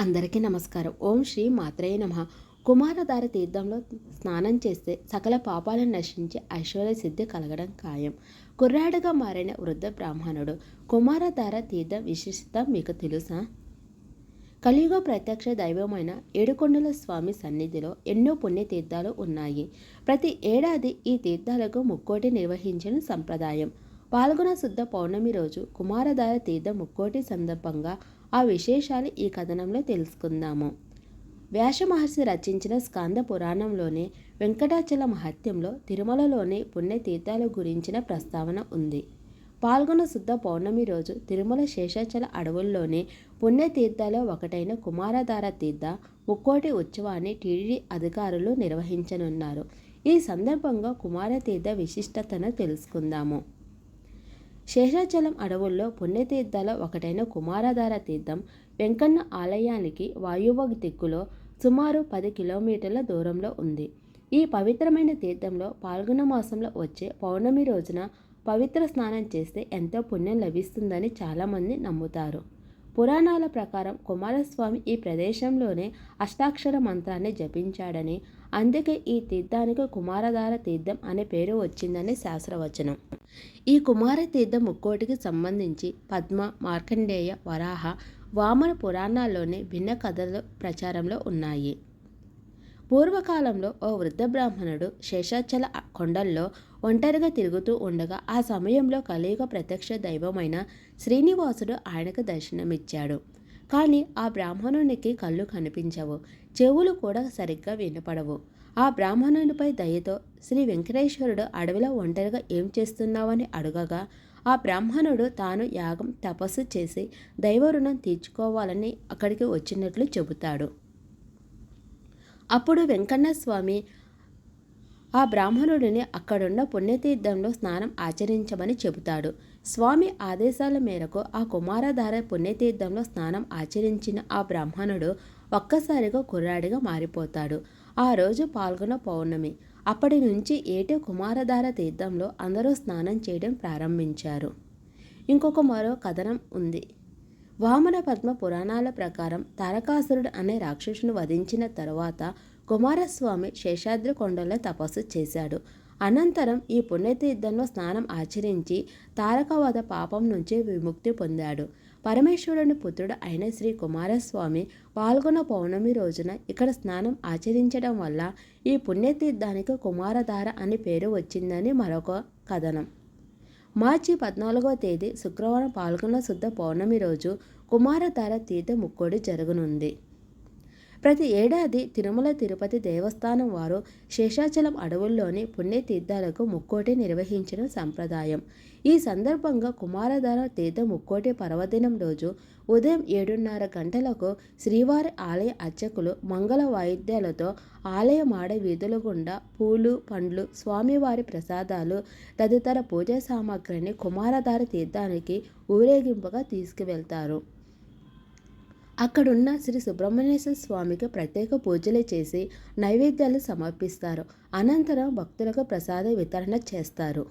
అందరికీ నమస్కారం. ఓం శ్రీ మాత్రేయ నమ. కుమారధార తీర్థంలో స్నానం చేస్తే సకల పాపాలను నశించి ఐశ్వర్య సిద్ధి కలగడం ఖాయం. కుర్రాడుగా మారిన వృద్ధ బ్రాహ్మణుడు కుమారధార తీర్థం విశిష్టత మీకు తెలుసా? కలియుగ ప్రత్యక్ష దైవమైన ఏడుకొండల స్వామి సన్నిధిలో ఎన్నో పుణ్యతీర్థాలు ఉన్నాయి. ప్రతి ఏడాది ఈ తీర్థాలకు ముక్కోటి నిర్వహించిన సంప్రదాయం. పాల్గొన శుద్ధ పౌర్ణమి రోజు కుమారధార తీర్థ ముక్కోటి సందర్భంగా ఆ విశేషాలు ఈ కథనంలో తెలుసుకుందాము. వ్యాస మహర్షి రచించిన స్కంద పురాణంలోనే వెంకటాచల మహత్యంలో తిరుమలలోని పుణ్యతీర్థాల గురించిన ప్రస్తావన ఉంది. పాల్గొన శుద్ధ పౌర్ణమి రోజు తిరుమల శేషాచల అడవుల్లోని పుణ్యతీర్థాలో ఒకటైన కుమారధార తీర్థ ముక్కోటి ఉత్సవాన్ని టీడీ అధికారులు నిర్వహించనున్నారు. ఈ సందర్భంగా కుమారతీర్థ విశిష్టతను తెలుసుకుందాము. శేషాచలం అడవుల్లో పుణ్యతీర్థాల ఒకటైన కుమారధార తీర్థం వెంకన్న ఆలయానికి వాయువ దిక్కులో సుమారు పది కిలోమీటర్ల దూరంలో ఉంది. ఈ పవిత్రమైన తీర్థంలో పాల్గొన మాసంలో వచ్చే పౌర్ణమి రోజున పవిత్ర స్నానం చేస్తే ఎంతో పుణ్యం లభిస్తుందని చాలామంది నమ్ముతారు. పురాణాల ప్రకారం కుమారస్వామి ఈ ప్రదేశంలోనే అష్టాక్షర మంత్రాన్ని జపించాడని అందుకే ఈ తీర్థానికి కుమారధార తీర్థం అనే పేరు వచ్చిందని శాస్త్రవచనం. ఈ కుమార తీర్థం ముక్కోటికి సంబంధించి పద్మ మార్కండేయ వరాహ వామన పురాణాల్లోనే భిన్న కథలు ప్రచారంలో ఉన్నాయి. పూర్వకాలంలో ఓ వృద్ధ బ్రాహ్మణుడు శేషాచల కొండల్లో ఒంటరిగా తిరుగుతూ ఉండగా ఆ సమయంలో కలియుగ ప్రత్యక్ష దైవమైన శ్రీనివాసుడు ఆయనకు దర్శనమిచ్చాడు. కానీ ఆ బ్రాహ్మణునికి కళ్ళు కనిపించవు చెవులు కూడా సరిగ్గా వినపడవు. ఆ బ్రాహ్మణునిపై దయతో శ్రీ వెంకటేశ్వరుడు అడవిలో ఒంటరిగా ఏం చేస్తున్నావని అడగగా ఆ బ్రాహ్మణుడు తాను యాగం తపస్సు చేసి దైవ రుణం తీర్చుకోవాలని అక్కడికి వచ్చినట్లు చెబుతాడు. అప్పుడు వెంకన్న స్వామి ఆ బ్రాహ్మణుడిని అక్కడున్న పుణ్యతీర్థంలో స్నానం ఆచరించమని చెబుతాడు. స్వామి ఆదేశాల మేరకు ఆ కుమారధార పుణ్యతీర్థంలో స్నానం ఆచరించిన ఆ బ్రాహ్మణుడు ఒక్కసారిగా కుర్రాడిగా మారిపోతాడు. ఆ రోజు పాల్గొన పౌర్ణమి. అప్పటి నుంచి ఏటే కుమారధార తీర్థంలో అందరూ స్నానం చేయడం ప్రారంభించారు. ఇంకొక మరో కథనం ఉంది. వామన పద్మ పురాణాల ప్రకారం తారకాసురుడు అనే రాక్షసును వధించిన తరువాత కుమారస్వామి శేషాద్రి కొండలో తపస్సు చేశాడు. అనంతరం ఈ పుణ్యతీర్థంలో స్నానం ఆచరించి తారకవాద పాపం నుంచి విముక్తి పొందాడు. పరమేశ్వరుని పుత్రుడు అయిన శ్రీ కుమారస్వామి పాల్గొన పౌర్ణమి రోజున ఇక్కడ స్నానం ఆచరించడం వల్ల ఈ పుణ్యతీర్థానికి కుమారధార అని పేరు వచ్చిందని మరొక కథనం. మార్చి పద్నాలుగో తేదీ శుక్రవారం పాల్గొన్న శుద్ధ పౌర్ణమి రోజు కుమారధార తీర్థ ముక్కోడి జరగనుంది. ప్రతి ఏడాది తిరుమల తిరుపతి దేవస్థానం వారు శేషాచలం అడవుల్లోని పుణ్యతీర్థాలకు ముక్కోటి నిర్వహించిన సంప్రదాయం. ఈ సందర్భంగా కుమారధార తీర్థ ముక్కోటి పర్వదినం రోజు ఉదయం ఏడున్నర గంటలకు శ్రీవారి ఆలయ అర్చకులు మంగళ వాయిద్యాలతో ఆలయ మాడ వీధుల గుండా పూలు పండ్లు స్వామివారి ప్రసాదాలు తదితర పూజా సామాగ్రిని కుమారధార తీర్థానికి ఊరేగింపుగా తీసుకువెళ్తారు. అక్కడున్న శ్రీ సుబ్రహ్మణ్యేశ్వర స్వామికి ప్రత్యేక పూజలు చేసి నైవేద్యాలు సమర్పిస్తారు. అనంతరం భక్తులకు ప్రసాద వితరణ చేస్తారు.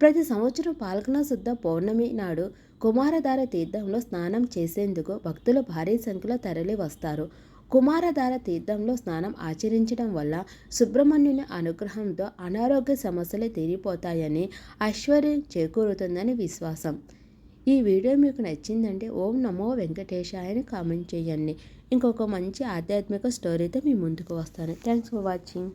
ప్రతి సంవత్సరం పాల్గొన శుద్ధ పౌర్ణమి నాడు కుమారధార తీర్థంలో స్నానం చేసేందుకు భక్తులు భారీ సంఖ్యలో తరలి వస్తారు. కుమారధార తీర్థంలో స్నానం ఆచరించడం వల్ల సుబ్రహ్మణ్యుని అనుగ్రహంతో అనారోగ్య సమస్యలు తీరిపోతాయని ఐశ్వర్యం చేకూరుతుందని విశ్వాసం. ఈ వీడియో మీకు నచ్చిందంటే ఓం నమో వెంకటేశాయని కామెంట్ చేయండి. ఇంకొక మంచి ఆధ్యాత్మిక స్టోరీతో మీ ముందుకు వస్తాను. Thanks for watching